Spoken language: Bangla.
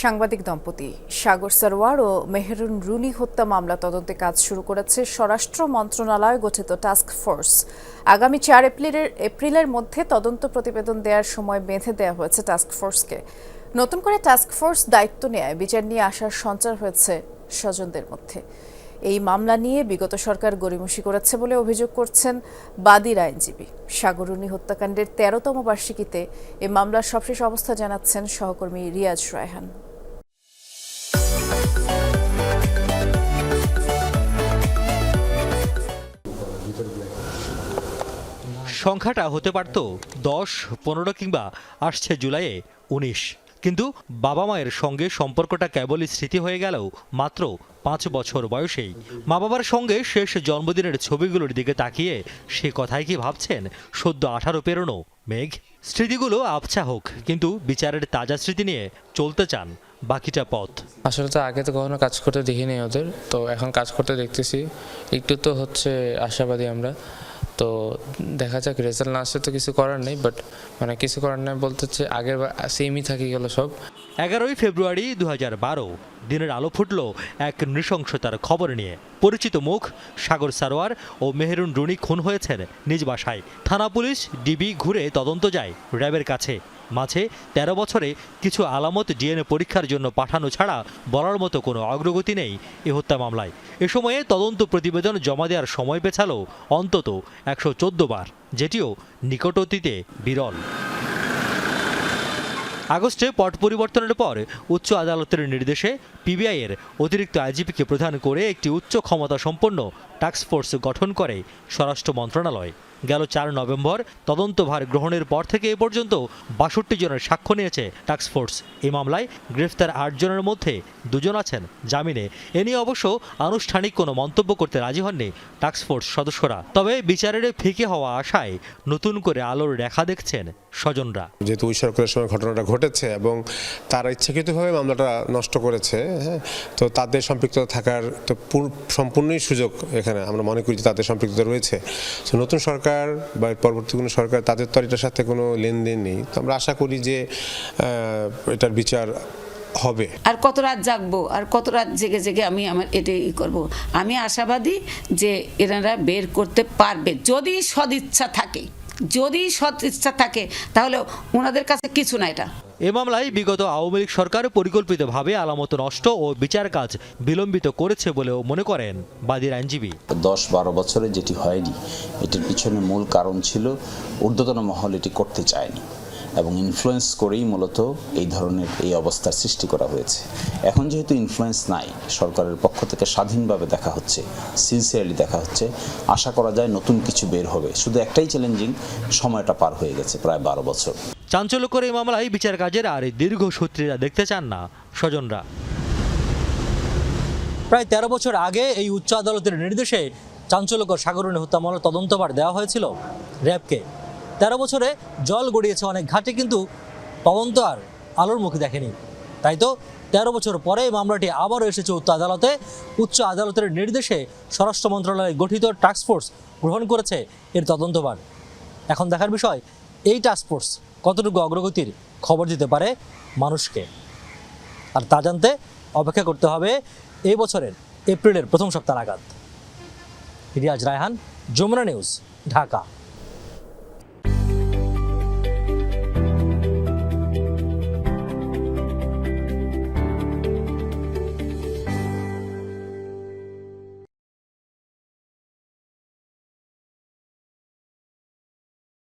সাংবাদিক দম্পতি সাগর সরওয়ার ও মেহরুন রুনি হত্যা মামলা তদন্তে কাজ শুরু করেছে স্বরাষ্ট্র মন্ত্রণালয় গঠিত টাস্ক ফোর্স। আগামী চার এপ্রিলের এপ্রিলের মধ্যে তদন্ত প্রতিবেদন দেওয়ার সময় বেঁধে দেওয়া হয়েছে টাস্ক ফোর্সকে। নতুন করে টাস্ক ফোর্স দায়িত্ব নেয়। বিচার নিয়ে আসার সঞ্চার হয়েছে স্বজনদের মধ্যে। এই মামলা নিয়ে বিগত সরকার গড়িমসি করেছে বলে অভিযোগ করছেন বাদীর আইনজীবী। সাগরুনি হত্যাকাণ্ডের তেরোতম বার্ষিকীতে এ মামলার সবশেষ অবস্থা জানাচ্ছেন সহকর্মী রিয়াজ রায়হান। সংখ্যাটা হতে পারত দশ, পনেরো কিংবা আসছে জুলাইয়ে উনিশ। কিন্তু বাবা মায়ের সঙ্গে সম্পর্কটা কেবলই স্মৃতি হয়ে গেলেও মাত্র পাঁচ বছর বয়সেই। মা বাবার সঙ্গে শেষ জন্মদিনের ছবিগুলোর দিকে তাকিয়ে সে কথাই কি ভাবছেন? সদ্য আঠারো পেরোনো মেঘ। স্মৃতিগুলো আবছা হোক, কিন্তু বিচারের তাজা স্মৃতি নিয়ে চলতে চান বাকিটা পথ। আসলে তো আগে তো কখনো কাজ করতে দেখিনি ওদের, তো এখন কাজ করতে দেখতেছি। একটু তো হচ্ছে আশাবাদী আমরা। তো দেখা যাক রেজাল্ট না আসলে তো কিছু করার নেই বাট মানে কিছু করার নেই বলতে হচ্ছে আগের সেমই থাকি গেল সব। এগারোই ফেব্রুয়ারি দু দিনের আলো ফুটল এক নৃশংসতার খবর নিয়ে। পরিচিত মুখ, সাগর সারোয়ার ও মেহরুন রুনি খুন হয়েছেন নিজ বাসায়। থানা পুলিশ, ডিবি ঘুরে তদন্ত যায় র্যাবের কাছে। মাঝে ১৩ বছরে কিছু আলামত ডিএনএ পরীক্ষার জন্য পাঠানো ছাড়া বলার মতো কোনো অগ্রগতি নেই এ হত্যা মামলায়। এ সময়ে তদন্ত প্রতিবেদন জমা দেওয়ার সময় পেছালো অন্তত একশো বার, যেটিও নিকট অতীতে বিরল। আগস্টে পট পরিবর্তনের পর উচ্চ আদালতের নির্দেশে পিবিআইয়ের অতিরিক্ত আইজিপিকে প্রধান করে একটি উচ্চ ক্ষমতা সম্পন্ন টাস্কফোর্স গঠন করে স্বরাষ্ট্র মন্ত্রণালয়। গেল চার নভেম্বর তদন্তভার গ্রহণের পর থেকে এ পর্যন্ত বাষট্টি জনের সাক্ষ্য নিয়েছে টাস্কফোর্স এ মামলায় গ্রেফতার আট জনের মধ্যে দুজন আছেন জামিনে। এ নিয়ে অবশ্য আনুষ্ঠানিক কোনো মন্তব্য করতে রাজি হননি টাস্কফোর্স সদস্যরা। তবে বিচারের ফিকে হওয়া আশায় নতুন করে আলোর রেখা দেখছেন স্বজনরা। যেহেতু ওই সরকারের সময় ঘটনাটা ঘটেছে এবং তারা ইচ্ছাকৃতভাবে মামলাটা নষ্ট করেছে হ্যাঁ তো তাদের সম্পৃক্ত থাকার তো সম্পূর্ণই সুযোগ এখানে আমরা মনে করি যে তাদের সম্পৃক্ততা রয়েছে। তো নতুন সরকার বা পরবর্তী কোনো সরকার, তাদের তো এটার সাথে কোনো লেনদেন নেই। তো আমরা আশা করি যে এটার বিচার হবে। আর কত রাত জাগবো? আর কত রাত জেগে জেগে আমি আমার এটাই করব? আমি আশাবাদী যে এনারা বের করতে পারবে, যদি সদিচ্ছা থাকে। যদি সৎ ইচ্ছা থাকে তাহলে ওনাদের কাছে কিছু না এটা। এ মামলায় বিগত আওয়ামী লীগ সরকার পরিকল্পিতভাবে আলামত নষ্ট ও বিচার কাজ বিলম্বিত করেছে বলেও মনে করেন বাদীর আইনজীবী। দশ বারো বছরে যেটি হয়নি এটির পিছনে মূল কারণ ছিল ঊর্ধ্বতন মহল এটি করতে চায়নি। এবং ইনফ্লুয়েন্স করেই মূলত এই ধরনের এই অবস্থার সৃষ্টি করা হয়েছে। এখন যেহেতু ইনফ্লুয়েন্স নাই সরকারের পক্ষ থেকে স্বাধীনভাবে দেখা হচ্ছে সিনসিয়ারলি দেখা হচ্ছে আশা করা যায় নতুন কিছু বের হবে। শুধু একটাই চ্যালেঞ্জিং সময়টা পার হয়ে গেছে প্রায় বারো বছর। চাঞ্চল্যকর এই মামলায় বিচার কাজের আর দীর্ঘসূত্রীরা দেখতে চান না স্বজনরা। প্রায় তেরো বছর আগে এই উচ্চ আদালতের নির্দেশে চাঞ্চল্যকর সাগরণী হত্যা মামলার তদন্তভার দেওয়া হয়েছিল র্যাবকে। তেরো বছরে জল গড়িয়েছে অনেক ঘাটে, কিন্তু তদন্ত আর আলোর মুখ দেখেনি। তাই তো তেরো বছর পরে মামলাটি আবারও এসেছে উচ্চ আদালতে। উচ্চ আদালতের নির্দেশে স্বরাষ্ট্র মন্ত্রণালয়ে গঠিত টাস্কফোর্স গ্রহণ করেছে এর তদন্তভার। এখন দেখার বিষয়, এই টাস্কফোর্স কতটুকু অগ্রগতির খবর দিতে পারে মানুষকে? আর তা জানতে অপেক্ষা করতে হবে এই বছরের এপ্রিলের প্রথম সপ্তাহ নাগাদ। রিয়াজ রায়হান, যমুনা নিউজ, ঢাকা।